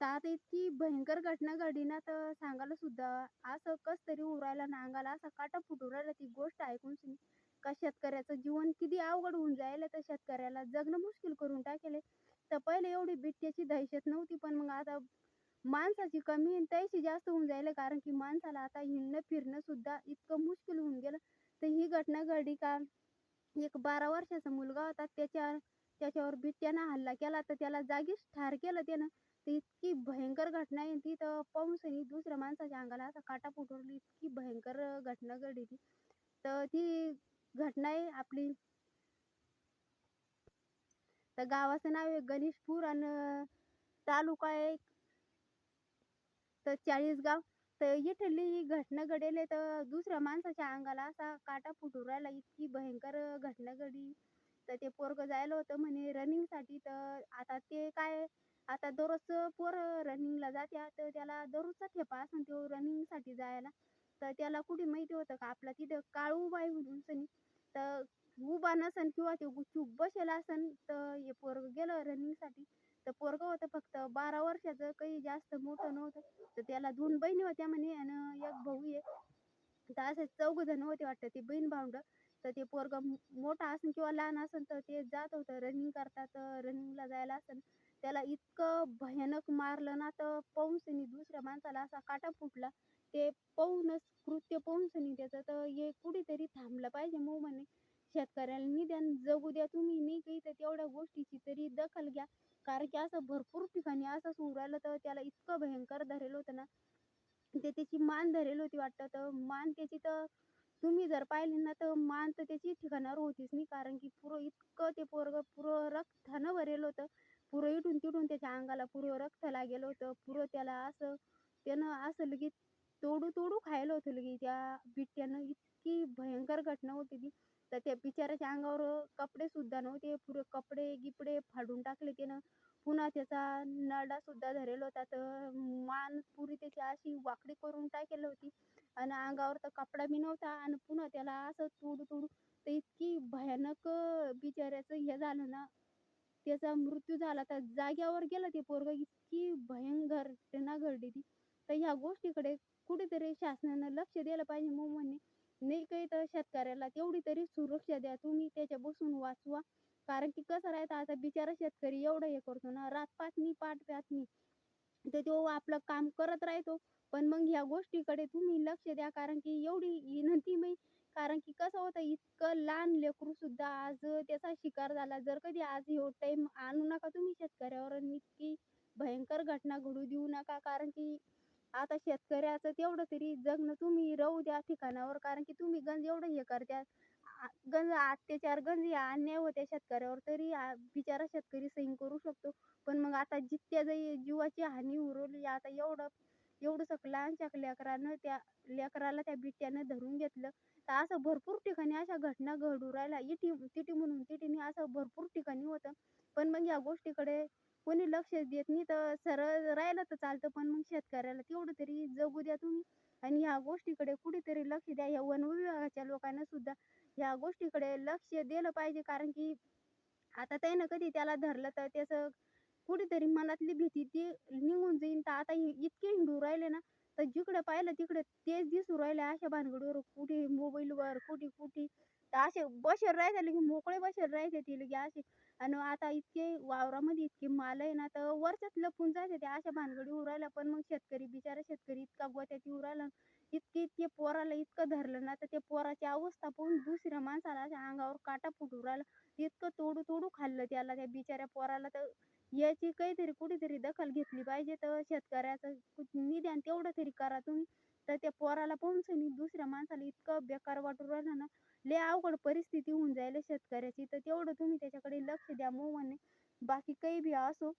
तर आता इतकी भयंकर घटना घडली ना तर सांगायला सुद्धा असं कस तरी उरायला राहिला ना अंगाला असा काटा फुटू राहिला ती गोष्ट ऐकून सुनी. का शेतकऱ्याचं जीवन किती अवघड होऊन जायला तर शेतकऱ्याला. जगणं मुश्किल करून टाकेले. तर पहिले एवढी बिट्ट्याची दहशत नव्हती पण मग आता माणसाची कमी आणि त्याची जास्त होऊन जायला. कारण की माणसाला आता हिंडणं फिरणं सुद्धा इतकं मुश्किल होऊन गेलं. तर ही घटना घडली का? एक बारा वर्षाचा मुलगा होता. त्याच्या त्याच्यावर बिबट्यानं हल्ला केला तर त्याला जागीच ठार केलं त्यानं. तर इतकी भयंकर घटना आहे. ती तर पाहून दुसऱ्या माणसाच्या अंगाला असा काटा फुटवली. इतकी भयंकर घटना घडली ती. तर ती घटना आहे आपली. तर गावाचं नाव आहे गणेशपूर आणि तालुका आहे तर चाळीसगाव. तर इथली ही घटना घडेल तर दुसऱ्या माणसाच्या अंगाला असा काटा फुटू राहिला. इतकी भयंकर घटना घडली. तर ते पोरग जायला होतं म्हणे रनिंगसाठी. तर आता ते काय आता दररोज पोरं रनिंगला जात्या तर त्याला दररोजचा ठेपा असं तो रनिंगसाठी जायला. तर त्याला कुठे माहिती होतं का आपला तिथं काळू उभा आहे म्हणून सनी. तर उभा नसन किंवा ते चूप बसेल असन तर हे पोरग गेलं रनिंगसाठी. तर पोरग होतं फक्त बारा वर्षाचं काही जास्त मोठं नव्हतं. तर त्याला दोन बहिणी होत्या म्हणे आणि एक भाऊ आहे. तर असं चौघ जण होते वाटतं ते बहीण भावंड. तर ते पोरग मोठा असन किंवा लहान असन तर ते जात होतं. रनिंग करतात रनिंगला जायला असन. त्याला इतकं भयानक मारलं ना तर पौंसनी दुसऱ्या माणसाला असा काटा फुटला. ते पाहूनच कृत्य पाहून त्याचं तर हे कुठेतरी थांबलं पाहिजे मग म्हणे शेतकऱ्याला निदान जगू द्या तुम्ही नाही काही तर तेवढ्या गोष्टीची तरी दखल घ्या. कारण की असं भरपूर ठिकाणी असं होऊ राहिलं तर त्याला इतकं भयंकर धरेल होतं ना. ते त्याची मान धरेल होती वाटतं तर मान त्याची तर तुम्ही जर पाहिली ना तर मान तर त्याची ठिकाणावर होतीच नाही. कारण की पुरं इतकं ते पोरग पुरं रक्तानं भरेल होतं. पुरं इटून तिटून त्याच्या अंगाला पुरं रक्त लागेल होतं. पुरं त्याला असं त्यानं असं लगेच तोडू तोडू खायला होतं लगे त्या बिट्ट्यानं इतकी भयंकर घटना होती ती. तर त्या बिचाऱ्याच्या अंगावर कपडेसुद्धा नव्हते. पुरे कपडे गिपडे फाडून टाकले त्यानं. पुन्हा त्याचा नडासुद्धा धरेल होता. तर मान पुरी त्याची अशी वाकडी करून टाकेल होती. आणि अंगावर तर कपडा बी नव्हता आणि पुन्हा त्याला असं तोडू तोडू तर इतकी भयानक बिचाऱ्याचं हे झालं ना त्याचा मृत्यू झाला. तर जाग्यावर गेलं ते पोरग इतकी भयंकर घटना घडली ती. तर ह्या गोष्टीकडे कुठेतरी शासनानं लक्ष द्यायला पाहिजे. मग म्हणे नाही काही तर शेतकऱ्याला तेवढी तरी सुरक्षा द्या. तुम्ही त्याच्या बसून वाचवा. कारण की कसं राहतं आता बिचारा शेतकरी एवढं हे करतो ना रात पाचनी पाठ पाचनी तर तो आपलं काम करत राहतो. पण मग ह्या गोष्टीकडे तुम्ही लक्ष द्या. कारण की एवढी विनंती मी कारण की कसं होतं इतकं लहान लेकरू सुद्धा आज त्याचा शिकार झाला. जर कधी आज ह्यो टाईम आणू नका तुम्ही शेतकऱ्यावर आणि इतकी भयंकर घटना घडू देऊ नका. कारण की आता शेतकऱ्याचं तेवढं तरी जगणं तुम्ही राहू द्या ठिकाणावर. कारण की तुम्ही गंज एवढं हे करत्या गंज अत्याचार गंज या अन्याय होत्या शेतकऱ्यावर तरी आ- बिचारा शेतकरी सही करू शकतो. पण मग आता जितक्या जाई जीवाची हानी उरवली आता एवढं एवढं लहानशा लेकरानं त्या लेकराला त्या बिट्ट्यानं धरून घेतलं तर असं भरपूर ठिकाणी अशा घटना घडू राहिल्या. इटी तिटी म्हणून तिटीने असं भरपूर ठिकाणी होतं. पण मग या गोष्टीकडे कोणी लक्ष देत नाही तर सरळ राहिलं तर चालतं. पण मग शेतकऱ्याला तेवढं तरी जगू द्या तुम्ही. आणि ह्या गोष्टीकडे कुठेतरी लक्ष द्या. या वन विभागाच्या लोकांना सुद्धा ह्या गोष्टीकडे लक्ष दिलं पाहिजे. कारण की आता त्यानं कधी त्याला धरलं तर त्याचं कुठेतरी मनातली भीती ती निघून जाईन. तर आता इतके हिंडू राहिले ना तर जिकडं पाहिलं तिकडे तेच दिसू राहिले अशा भानगडीवर. कुठे मोबाईलवर कुठे कुठे असे बसेल राहते लगे मोकळे बसेल राहते ते लगे असे. आणि आता इतके वावरामध्ये इतके माल आहे ना तर वरच्याच लपून जाते ते अशा भानगडी उरायला पण मग शेतकरी बिचारा शेतकरी इतका गोत्यात उरायला इतके इतके पोराला इतकं धरलं ना तर त्या पोराची अवस्था पाहून दुसऱ्या माणसाला अशा अंगावर काटा फुटू राहिला. इतकं तोडू तोडू खाल्लं त्याला त्या बिचाऱ्या पोराला. तर याची काहीतरी कुठेतरी दखल घेतली पाहिजे. तर शेतकऱ्याचं निदान तेवढं तरी करा तुम्ही. तर त्या पोराला पाहून सनी दुसऱ्या माणसाला इतकं बेकार वाटू राहिलं ना लय अवघड परिस्थिती होऊन जायला शेतकऱ्याची. तर तेवढं तुम्ही त्याच्याकडे लक्ष द्या मग बाकी काही बी असो.